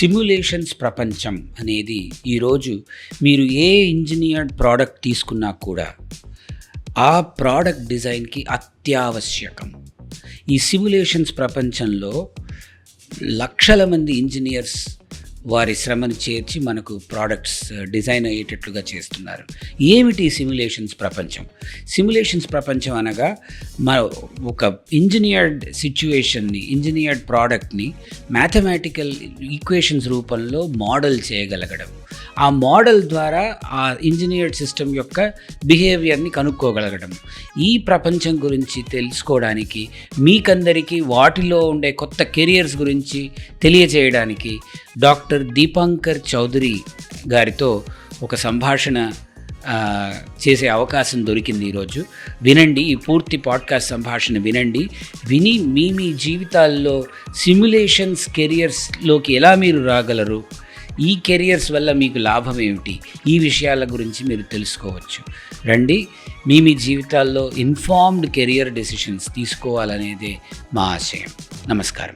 Simulations ప్రపంచం అనేది ఈరోజు మీరు ఏ ఇంజనీర్డ్ ప్రోడక్ట్ తీసుకున్నా కూడా ఆ ప్రోడక్ట్ డిజైన్కి అత్యావశ్యకం. ఈ సిమ్యులేషన్స్ ప్రపంచంలో లక్షల మంది ఇంజనీర్స్ వారి శ్రమను చేర్చి మనకు ప్రోడక్ట్స్ డిజైన్ uh, అయ్యేటట్లుగా చేస్తున్నారు. ఏమిటి సిమ్యులేషన్స్ ప్రపంచం? సిమ్యులేషన్స్ ప్రపంచం అనగా మన ఒక ఇంజనీర్డ్ సిచ్యువేషన్ని ఇంజనీర్డ్ ప్రోడక్ట్ని మ్యాథమెటికల్ ఈక్వేషన్స్ రూపంలో మోడల్ చేయగలగడం. ఆ మోడల్ ద్వారా ఆ ఇంజనీర్డ్ సిస్టమ్ యొక్క బిహేవియర్ని కనుక్కోగలగడం. ఈ ప్రపంచం గురించి తెలుసుకోవడానికి మీకందరికీ వాటిలో ఉండే కొత్త కెరియర్స్ గురించి తెలియజేయడానికి డాక్టర్ దీపాంకర్ చౌదరి గారితో ఒక సంభాషణ చేసే అవకాశం దొరికింది ఈరోజు. వినండి ఈ పూర్తి పాడ్కాస్ట్ సంభాషణ వినండి. విని మీ మీ జీవితాల్లో సిమ్యులేషన్స్ కెరియర్స్లోకి ఎలా మీరు రాగలరు? ఈ కెరియర్స్ వల్ల మీకు లాభం ఏమిటి? ఈ విషయాల గురించి మీరు తెలుసుకోవచ్చు. రండి మీ మీ జీవితాల్లో ఇన్ఫార్మ్డ్ కెరియర్ డెసిషన్స్ తీసుకోవాలనేదే మా ఆశయం. నమస్కారం.